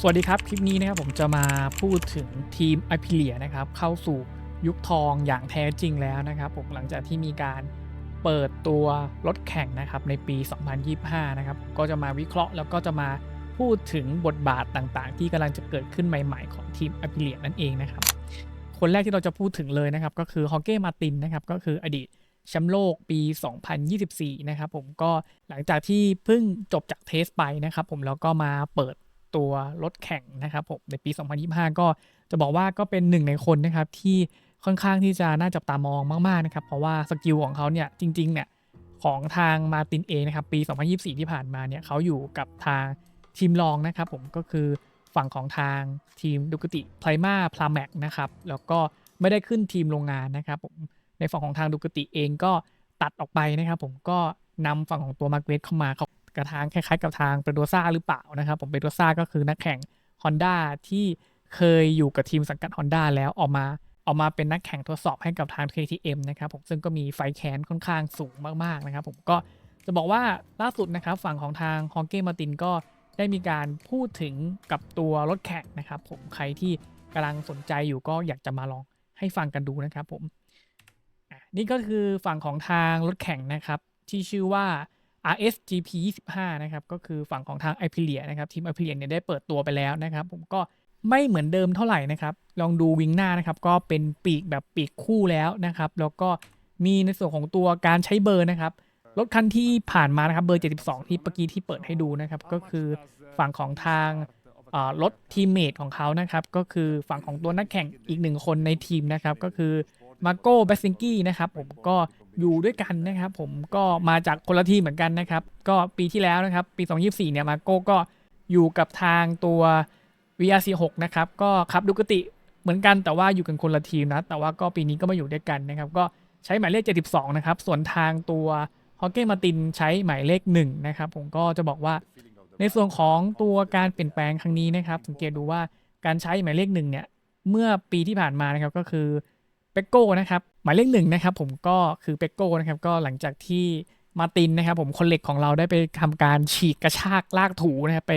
สวัสดีครับ คลิปนี้นะครับผมจะมาพูดถึงทีม a p i l i a นะครับเข้าสู่ยุคทองอย่างแท้จริงแล้วนะครับผมหลังจากที่มีการเปิดตัวรถแข่งนะครับในปี 2025 นะครับก็จะมาวิเคราะห์แล้วก็จะมาพูดถึงบทบาทต่างๆ ที่กำลังจะเกิดขึ้นใหม่ๆ ของทีม a p i l i a นั่นเองนะครับคนแรกที่เราจะพูดถึงเลยนะครับก็คือฮอเก้มาตินนะครับก็คืออดีตแชมป์โลกปี 2024 นะครับผมก็หลังจากที่เพิ่งจบจากเทสไปนะครับผมแล้วก็มาเปิด ตัวรถแข่งนะครับผมในปี 2025 ก็จะบอกว่าก็เป็นหนึ่งในคนนะครับที่ค่อนข้างที่จะน่าจับตามองมากๆนะครับเพราะว่าสกิลของเขาเนี่ยจริงๆเนี่ยของทางมาตินเองนะครับปี 2024 ที่ผ่านมาเนี่ยเขาอยู่กับทางทีมรองนะครับผมก็คือฝั่งของทางทีมดูกติไพรมาพลาแมกนะครับแล้วก็ไม่ได้ขึ้นทีมโรงงานนะครับผมในฝั่งของทางดูกติเองก็ตัดออกไปนะครับผมก็นำฝั่งของตัวมาร์เกรตเข้ามาเขา กระทางคล้ายๆ กับทางเปโดซ่าหรือเปล่านะครับ ผมเปโดซ่าก็คือนักแข่ง Honda ที่เคยอยู่กับทีมสังกัด Honda แล้วออกมาออกมาเป็นนักแข่งทดสอบให้กับทาง KTM นะครับผมซึ่งก็มีไฟแคนค่อนข้างสูงมากๆนะครับผมก็จะบอกว่าล่าสุดนะครับฝั่งของทางฮองเก้มาตินก็ได้มีการพูดถึงกับตัวรถแข่งนะครับผมใครที่กำลังสนใจอยู่ก็อยากจะมาลองให้ฟังกันดูนะครับผมนี่ก็คือฝั่งของทางรถแข่งนะครับที่ชื่อว่า RSGP 25นะครับก็คือฝั่งของทาง i p i l i a นะครับทีม i p i l i a เนี่ยได้เปิดตัวไปแล้วนะครับผมก็ไม่เหมือนเดิมเท่าไหร่นะครับ ลองดูวิงหน้านะครับ ก็เป็นปีกแบบปีกคู่แล้วนะครับ แล้วก็มีในส่วนของตัวการใช้เบอร์นะครับ รถคันที่ผ่านมานะครับเบอร์ 72 ที่เมื่อกี้ที่เปิดให้ดูนะครับ ก็คือฝั่งของทางรถทีมเมทของเขานะครับ ก็คือฝั่งของตัวนักแข่งอีกหนึ่งคนในทีมนะครับ ก็คือมาโก้แบสซิงกี้นะครับ ผมก็ อยู่ด้วยกันนะครับ ผมก็มาจากคนละทีเหมือนกันนะครับ ก็ปีที่แล้วนะครับ ปี 2024 เนี่ยมาโก้ก็อยู่กับทางตัว VRC6 นะครับ ก็ขับดูกติเหมือนกันแต่ว่าอยู่กันคนละทีมนะ แต่ว่าก็ปีนี้ก็มาอยู่ด้วยกันนะครับ ก็ใช้หมายเลข 72 นะครับ ส่วนทางตัวฮอเก้มาตินใช้หมายเลข1นะครับ ผมก็จะบอกว่าในส่วนของตัวการเปลี่ยนแปลงครั้งนี้นะครับ สังเกตดูว่าการใช้หมายเลขหนึ่งเนี่ย เมื่อปีที่ผ่านมานะครับก็คือ เปกโก้นะครับหมายเลขหนึ่งนะครับผมก็คือเปกโก้นะครับก็หลังจากที่มาตินนะครับผมคนเหล็กของเราได้ไปทำการฉีกกระชากลากถูนะครับไป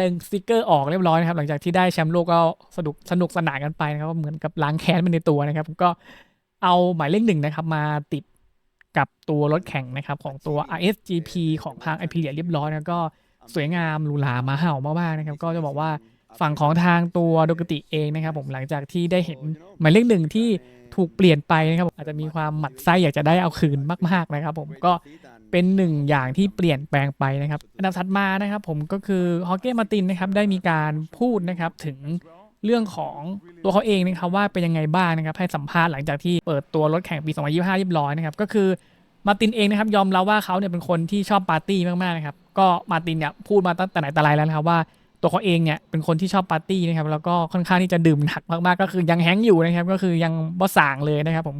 ดึงสติกเกอร์ออกเรียบร้อยนะครับหลังจากที่ได้แชมป์โลกก็สนุกสนุกสนานกันไปนะครับเหมือนกับล้างแค้นไปในตัวนะครับผมก็เอาหมายเลขหนึ่งนะครับมาติดกับตัวรถแข่งนะครับของตัว RSGP ของทาง i p i l i a เรียบร้อยแล้วก็สวยงามหรูหรามาเห่ามากๆนะครับก็จะบอกว่า ฝั่งของทางตัวโดกติเองนะครับผมหลังจากที่ได้เห็นหมายเลขหนึ่งที่ถูกเปลี่ยนไปนะครับอาจจะมีความหมัดไส้อยากจะได้เอาคืนมาก ๆนะครับ ผมก็เป็นหนึ่งอย่างที่เปลี่ยนแปลงไปนะครับอันดับถัดมานะครับผมก็คือฮอเก้มาตินนะครับได้มีการพูดนะครับถึงเรื่องของตัวเขาเองนะครับว่าเป็นยังไงบ้างนะครับให้สัมภาษณ์หลังจากที่เปิดตัวรถแข่งปี 2025 เรียบร้อยนะครับก็คือมาตินเองนะครับยอมรับว่าเขาเนี่ยเป็นคนที่ชอบปาร์ตี้มากๆนะครับก็มาตินเนี่ยพูดมาตั้งแต่ไหนแต่ไรแล้วนะครับว่า ตัวเขาเองเนี่ยเป็นคนที่ชอบปาร์ตี้นะครับแล้วก็ค่อนข้างที่จะดื่มหนักมากๆก็คือยังแฮงอยู่นะครับก็คือยังบ่สางเลยนะครับผม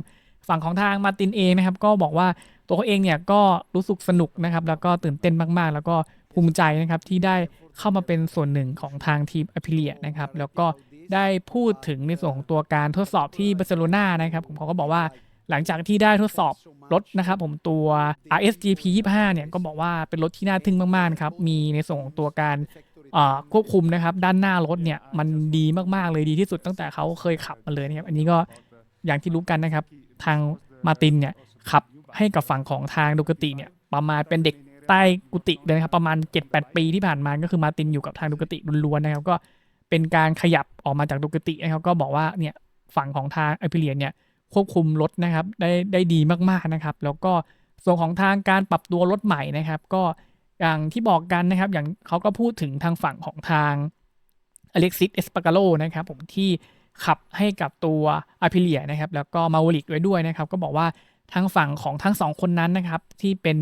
ฝั่งของทางมาตินเองนะครับก็บอกว่าตัวเขาเองเนี่ยก็รู้สึกสนุกนะครับแล้วก็ตื่นเต้นมากๆ แล้วก็ภูมิใจนะครับที่ได้เข้ามาเป็นส่วนหนึ่งของทางทีมอพิเลียนะครับแล้วก็ได้พูดถึงในส่วนของตัวการทดสอบที่บาร์เซโลนานะครับผมเขาก็บอกว่าหลังจากที่ได้ทดสอบรถนะครับผมตัว RSGP 25เนี่ยก็บอกว่าเป็นรถที่น่าทึ่งมากๆครับมีในส่วนของตัวการ ควบคุมนะครับด้านหน้ารถเนี่ยมันดีมากๆเลยดีที่สุดตั้งแต่เขาเคยขับมาเลยนะครับอันนี้ก็อย่างที่รู้กันนะครับ ทางมาตินเนี่ยขับให้กับฝั่งของทางดูกติเนี่ยประมาณเป็นเด็กใต้กุฏิเลยนะครับประมาณ 7-8 ปีที่ผ่านมาก็คือมาตินอยู่กับทางดูกติล้วนๆนะครับก็เป็นการขยับออกมาจากดูกตินะครับก็บอกว่าเนี่ยฝั่งของทางไอพิเลียนเนี่ยควบคุมรถนะครับได้ได้ดีมากๆนะครับ แล้วก็ส่วนของทางการปรับตัวรถใหม่นะครับ ก็ อย่างที่บอกกันนะครับ อย่างเขาก็พูดถึงทางฝั่งของทางอเล็กซิสเอสปาการโลนะครับผมที่ขับให้กับตัวอาพิเลียนะครับ แล้วก็มา o ลิกไว้ด้วยนะครับ ก็บอกว่าทางฝั่งของทั้งสองคนนั้นนะครับ ที่เป็น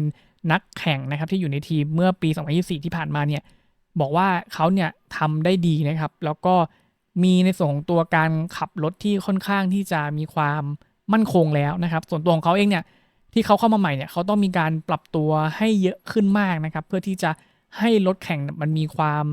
นักแข่งนะครับที่อยู่ในทีมเมื่อปี 2024 ที่ผ่านมาเนี่ยบอกว่าเขาเนี่ยทำได้ดีนะครับ แล้วก็มีในส่วนของตัวการขับรถที่ค่อนข้างที่จะมีความมั่นคงแล้วนะครับ ส่วนตัวของเขาเองเนี่ย ที่เขาเข้ามาใหม่เนี่ยเขาต้องมีการปรับตัวให้เยอะขึ้นมากนะครับ เพื่อที่จะให้รถแข่งมันมีความ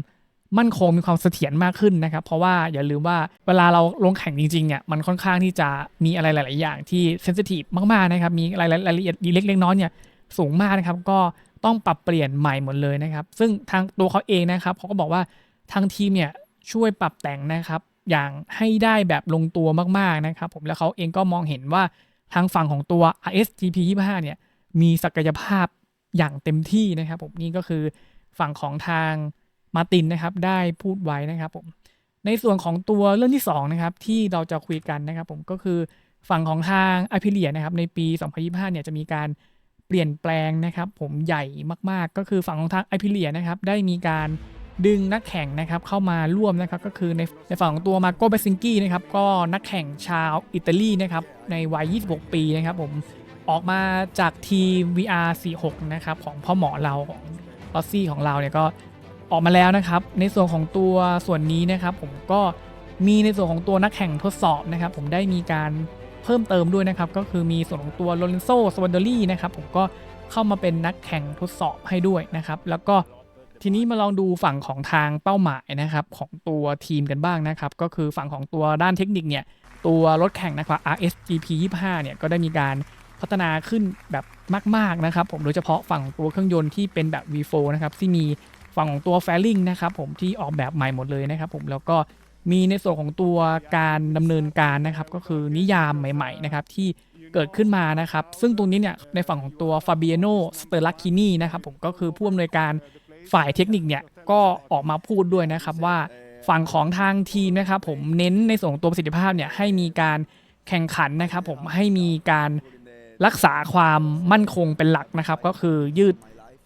มั่นคงมีความเสถียรมากขึ้นนะครับ เพราะว่าอย่าลืมว่าเวลาเราลงแข่งจริงๆเนี่ยมันค่อนข้างที่จะมีอะไรหลาย ๆ อย่างที่เซนซิทีฟมากๆนะครับมีรายละเอียดเล็กๆน้อยๆเนี่ยสูงมากนะครับ ก็ต้องปรับเปลี่ยนใหม่หมดเลยนะครับ ซึ่งทางตัวเขาเองนะครับเขาก็บอกว่าทางทีมเนี่ยช่วยปรับแต่งนะครับ อย่างให้ได้แบบลงตัวมากๆนะครับ ผมแล้วเขาเองก็มองเห็นว่า ทางฝั่งของตัว RSGP 25เนี่ยมีศักยภาพอย่างเต็มที่นะครับผมนี่ก็คือฝั่งของทางมาตินนะครับได้พูดไว้นะครับผมในส่วนของตัวเรื่องที่สองนะครับที่เราจะคุยกันนะครับผมก็คือฝั่งของทางอ p ิเลียนะครับในปี 2025เนี่ยจะมีการเปลี่ยนแปลงนะครับผมใหญ่มากๆ ก็คือฝั่งของทางอ p ิเลียนะครับได้มีการ ดึงนักแข่งนะครับเข้ามาร่วมนะครับก็คือในในฝั่งของตัวมาโกเบซิงกี้นะครับก็นักแข่งชาวอิตาลีนะครับในวัย 26 ปีนะครับผมออกมาจากทีม VR46 นะครับของพ่อหมอเราของลอสซี่ของเราเนี่ยก็ออกมาแล้วนะครับ ในส่วนของตัวส่วนนี้นะครับ ผมก็มีในส่วนของตัวนักแข่งทดสอบนะครับ ผมได้มีการเพิ่มเติมด้วยนะครับ ก็คือมีส่วนของตัวโรเลนโซสวันเดอรี่นะครับผมก็เข้ามาเป็นนักแข่งทดสอบให้ด้วยนะครับ แล้วก็ ทีนี้มาลองดูฝั่งของทางเป้าหมายนะครับของตัวทีมกันบ้างนะครับ ก็คือฝั่งของตัวด้านเทคนิคเนี่ยตัวรถแข่งนะครับ RSGP 25เนี่ยก็ได้มีการพัฒนาขึ้นแบบมากๆนะครับผมโดยเฉพาะฝั่งของตัวเครื่องยนต์ที่เป็นแบบ V4 นะครับที่มีฝั่งของตัวแฟลิงนะครับผมที่ออกแบบใหม่หมดเลยนะครับผมแล้วก็มีในส่วนของตัวการดำเนินการนะครับก็คือนิยามใหม่ๆนะครับที่เกิดขึ้นมานะครับ ซึ่งตรงนี้เนี่ยในฝั่งของตัวฟาเบียโนสเตอร์ลักคินีนะครับผมก็คือผู้อำนวยการ ฝ่ายเทคนิคเนี่ยก็ออกมาพูดด้วยนะครับว่าฝั่งของทางทีมนะครับผมเน้นในส่วนของตัวประสิทธิภาพเนี่ยให้มีการแข่งขันนะครับผมให้มีการรักษาความมั่นคงเป็นหลักนะครับ ก็คือยืด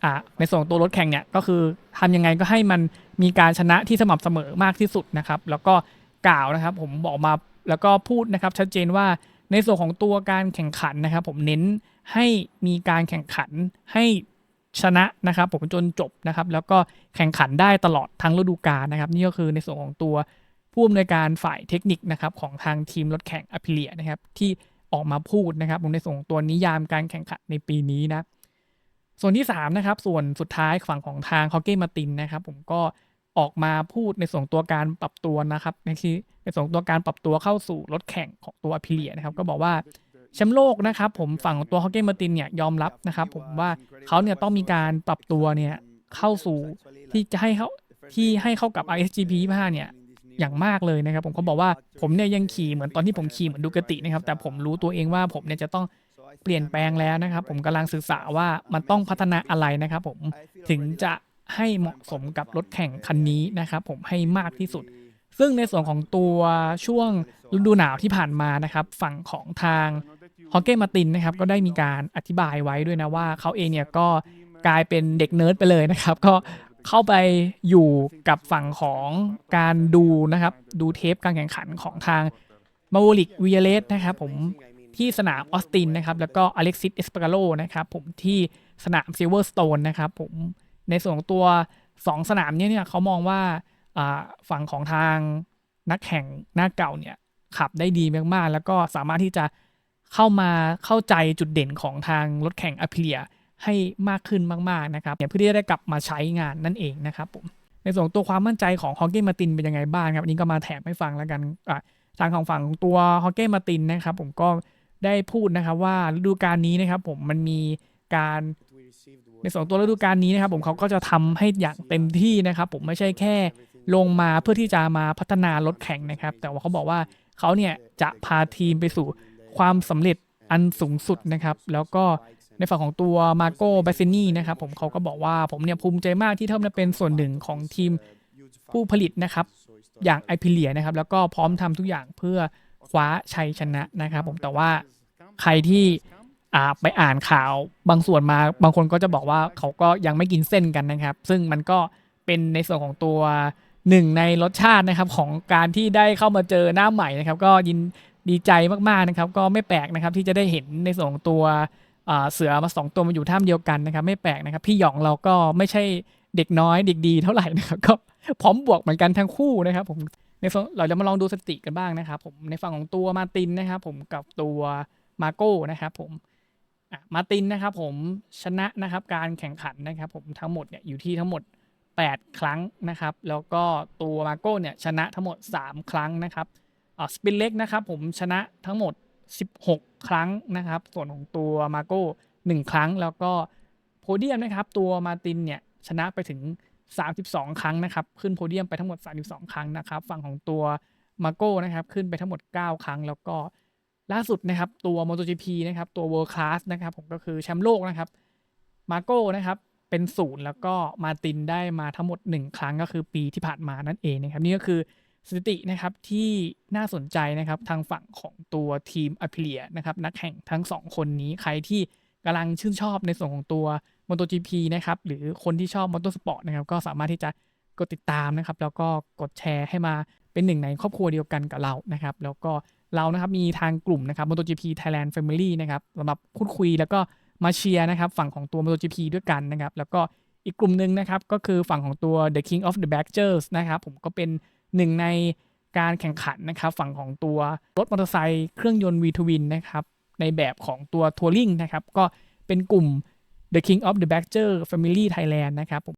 อ่าในส่วนของตัวรถแข่งเนี่ยก็คือทำยังไงก็ให้มันมีการชนะที่สม่ำเสมอมากที่สุดนะครับ แล้วก็กล่าวนะครับผมบอกมาแล้วก็พูดนะครับชัดเจนว่าในส่วนของตัวการแข่งขันนะครับ ผมเน้นให้มีการแข่งขันให้ ชนะนะครับผมจนจบนะครับ แล้วก็แข่งขันได้ตลอดทั้งฤดูกาลนะครับ นี่ก็คือในส่วนของตัวผู้อำนวยการฝ่ายเทคนิคนะครับของทางทีมรถแข่งอพิเลียนะครับ ที่ออกมาพูดนะครับผมในส่วนของตัวนิยามการแข่งขันในปีนี้นะ ส่วนที่3นะครับส่วนสุดท้ายฝั่งของทางฮอเก้มาตินนะครับ ผมก็ออกมาพูดในส่วนตัวการปรับตัวนะครับในที่ในส่วนตัวการปรับตัวเข้าสู่รถแข่งของตัวอพิเลียนะครับ ก็บอกว่า แชมป์โลกนะครับผมฝั่งของตัวฮอกเก้มาตินเนี่ยยอมรับนะครับผมว่าเขาเนี่ยต้องมีการปรับตัวเนี่ยเข้าสู่ที่จะให้เขาที่ให้เข้ากับ ISGP 25เนี่ยอย่างมากเลยนะครับ ผมเขาบอกว่าผมเนี่ยยังขี่เหมือนตอนที่ผมขี่เหมือนดูกตินะครับ แต่ผมรู้ตัวเองว่าผมเนี่ยจะต้องเปลี่ยนแปลงแล้วนะครับ ผมกำลังศึกษาว่ามันต้องพัฒนาอะไรนะครับ ผมถึงจะให้เหมาะสมกับรถแข่งคันนี้นะครับผมให้มากที่สุด ซึ่งในส่วนของตัวช่วงฤดูหนาวที่ผ่านมานะครับ ฝั่งของทาง ฮอกเก้มาตินนะครับก็ได้มีการอธิบายไว้ด้วยนะว่าเขาเองเนี่ยก็กลายเป็นเด็กเนิร์ดไปเลยนะครับ ก็เข้าไปอยู่กับฝั่งของการดูนะครับ ดูเทปการแข่งขันของทางมาโวลิกวิเเลสนะครับผมที่สนามออสตินนะครับ แล้วก็อเล็กซิสเอสปาโกโลนะครับผมที่สนามซิลเวอร์สโตนนะครับผมในส่วนของตัว 2 สนามนี้เนี่ยเขามองว่าฝั่งของทางนักแข่งหน้าเก่าเนี่ยขับได้ดีมากๆ แล้วก็สามารถที่จะ เข้ามาเข้าใจจุดเด่นของทางรถแข่งอพิเลียให้มากขึ้นมากๆนะครับเพื่อที่จะได้กลับมาใช้งานนั่นเองนะครับผมในส่วนตัวความมั่นใจของฮอกเก้มาตินเป็นยังไงบ้างครับอันนี้ก็มาแถมให้ฟังแล้วกันทางของฝั่งตัวฮอกเก้มาตินนะครับผมก็ได้พูดนะครับว่าฤดูกาลนี้นะครับผมมันมีการในส่วนตัวฤดูกาลนี้นะครับผมเขาก็จะทำให้อย่างเต็มที่นะครับ ผมไม่ใช่แค่ลงมาเพื่อที่จะมาพัฒนารถแข่งนะครับ แต่ว่าเขาบอกว่าเขาเนี่ยจะพาทีมไปสู่ ความสำเร็จอันสูงสุดนะครับ แล้วก็ในฝั่งของตัวมาโกเบซินีนะครับผมเขาก็บอกว่าผมเนี่ยภูมิใจมากที่เท่ามาเป็นส่วนหนึ่งของทีมผู้ผลิตนะครับ อย่างไอพิเลียนะครับ แล้วก็พร้อมทำทุกอย่างเพื่อคว้าชัยชนะนะครับ ผมแต่ว่าใครที่ไปอ่านข่าวบางส่วนมาบางคนก็จะบอกว่าเขาก็ยังไม่กินเส้นกันนะครับ ซึ่งมันก็เป็นในส่วนของตัวหนึ่งในรสชาตินะครับของการที่ได้เข้ามาเจอหน้าใหม่นะครับ ก็ยินดีใจมากๆนะครับ ก็ไม่แปลกนะครับที่จะได้เห็นในส่วนของตัวเสือมาสองตัวมาอยู่ท่ามเดียวกันนะครับ ไม่แปลกนะครับ พี่หยองเราก็ไม่ใช่เด็กน้อยเด็กดีเท่าไหร่นะครับก็พร้อมบวกเหมือนกันทั้งคู่นะครับ ผมในเราจะมาลองดูสติกันบ้างนะครับ ผมในฝั่งของตัวมาตินนะครับ ผมกับตัวมาโก้นะครับ ผมมาตินนะครับ ผมชนะนะครับ การแข่งขันนะครับ ผมทั้งหมดเนี่ยอยู่ที่ทั้งหมด 8 ครั้งนะครับ แล้วก็ตัวมาโก้เนี่ยชนะทั้งหมด 3 ครั้งนะครับ สปินเล็กนะครับผมชนะทั้งหมด 16 ครั้งนะครับ ส่วนของตัวมาโก้1ครั้งแล้วก็โพเดียมนะครับ ตัวมาตินเนี่ยชนะไปถึง 32 ครั้งนะครับ ขึ้นโพเดียมไปทั้งหมด 32 ครั้งนะครับ ฝั่งของตัวมาโก้นะครับ ขึ้นไปทั้งหมด 9 ครั้ง แล้วก็ล่าสุดนะครับ ตัว MotoGP นะครับ ตัว World Class นะครับ ผมก็คือแชมป์โลกนะครับมาโก้นะครับเป็นศูนย์แล้วก็มาตินได้มาทั้งหมด 1 ครั้งก็คือปีที่ผ่านมานั่นเองนะครับ นี่ก็คือ สถิตินะครับที่น่าสนใจนะครับทางฝั่งของตัวทีมอ p ิเลียนะครับนักแข่งทั้ง 2 คนนี้ใครที่กำลังชื่นชอบในส่วนของตัว MotoGP นะครับหรือคนที่ชอบ Motorsport นะครับก็สามารถที่จะกดติดตามนะครับแล้วก็กดแชร์ให้มาเป็นหนึ่งในครอบครัวเดียวกันกับเรานะครับแล้วก็เรานะครับมีทางกลุ่มนะครับ MotoGP Thailand Family นะครับสำหรับพูดคุยแล้วก็มาเชียร์นะครับฝั่งของตัว MotoGP ด้วยกันนะครับแล้วก็อีกกลุ่มหนึ่งนะครับก็คือฝั่งของตัว The King of the Badgers นะครับผมก็เป็น หนึ่งในการแข่งขันนะครับฝั่งของตัวรถมอเตอร์ไซค์เครื่องยนต์ V-Twin นะครับในแบบของตัวทัวริงนะครับก็เป็นกลุ่ม The King of the Badger Family Thailand นะครับผม